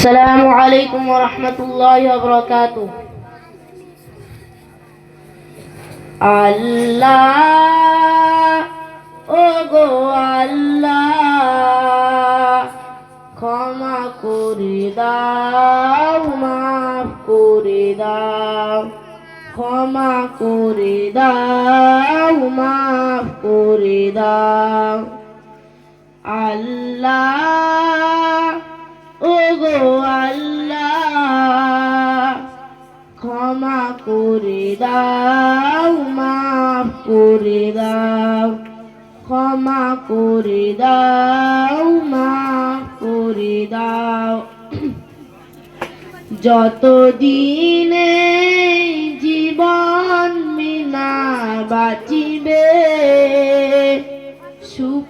السلام عليكم ورحمة الله وبركاته আল্লাহ ও গো আল্লাহ ক্ষমা করে দাও মাফ করে দাও ক্ষমা করে দাও মাফ করে দাও আল্লাহ ও গো আল্লাহ, ক্ষমা করে দাও, মাফ করে দাও, ক্ষমা করে দাও, মাফ করে দাও। যত দিনে জীবন মিনা বাঁচিবে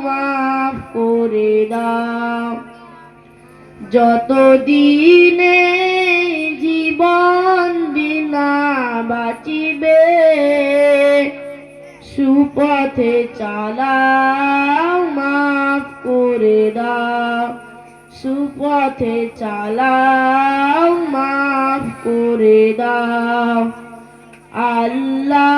মাফ করে দাও। যত দিনে জীবন বিনা বাঁচিবে, সুপথে চালাও, মাফ করে দাও। সুপথে চালাও, মাফ করে দাও। আল্লাহ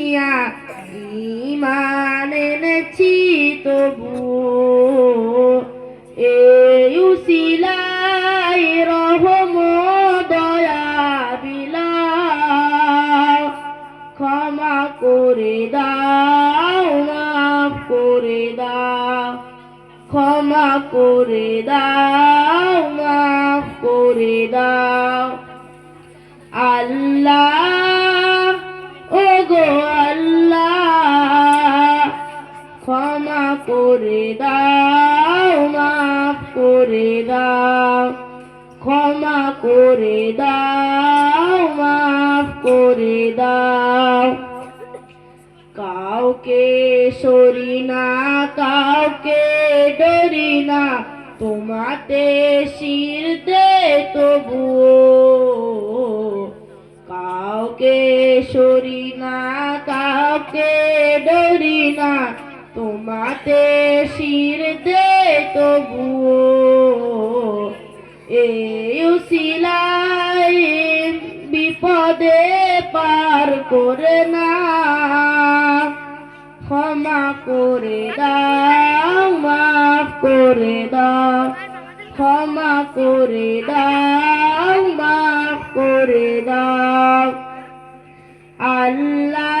চিনিয়া ইমান এনেছি তবুও এই উসিলাই রহম দয়া বিলাও ক্ষমা করে দাও, মাফ করে দাও। ক্ষমা করে দাও, মাফ করে দাও। আল্লাহ করে দাও, মাফ করে দাও। ক্ষমা করে দাও, মাফ করে দাও। কাউকে সরি না, কাউকে ডরি না, তোমাতে শির দে তবুও। কাউকে সরি না, কাউকে ডরি না তোমাতে শির দে তবুও। এই উসিলাই বিপদে পার করে না। ক্ষমা করে দাও, মাফ করে দাও। ক্ষমা করে দাও, মাফ করে দাও। আল্লাহ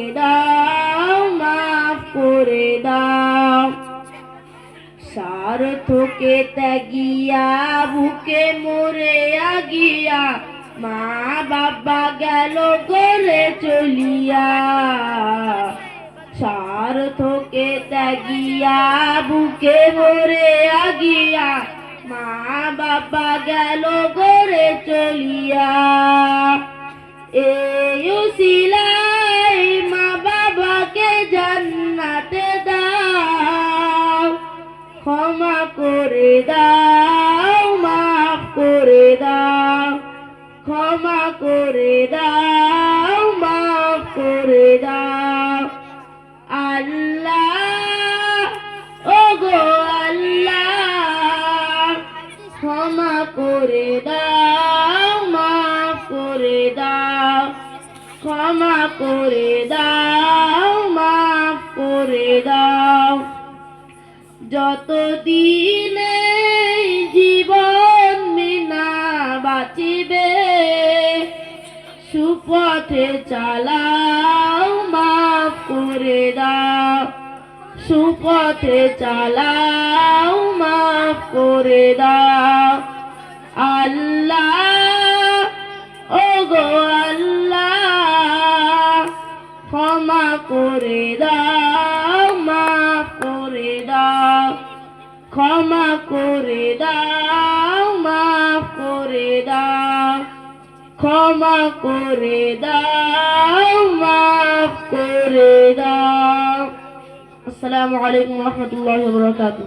সারথকে ত্যাগিয়া, বুকে মরে আগিয়া, মা বাবা গেল করে চলিয়া। সারথকে ত্যাগিয়া, বুকে মরে আগিয়া, মা বাবা গেল করে চলিয়া। এই উসিলাই করে দাও, মাফ করে দাও। আল্লাহ ও গো আল্লাহ, ক্ষমা করে দাও, মাফ করে দাও। ক্ষমা করে দাও, মাফ করে দাও। যতদিন জীবন মিনা বাঁচিবে সুপথে চালাও, মাফ করে দাও। সুপথে চালাও, মাফ করে দাও। আল্লাহ ও গো আল্লাহ, ক্ষমা করে দাও, মাফ করে দাও। ক্ষমা করে দাও। ক্ষমা করে দাও মাফ করে দাও। আসসালামু আলাইকুম রহমতুল্লাহ বরকাতুহ।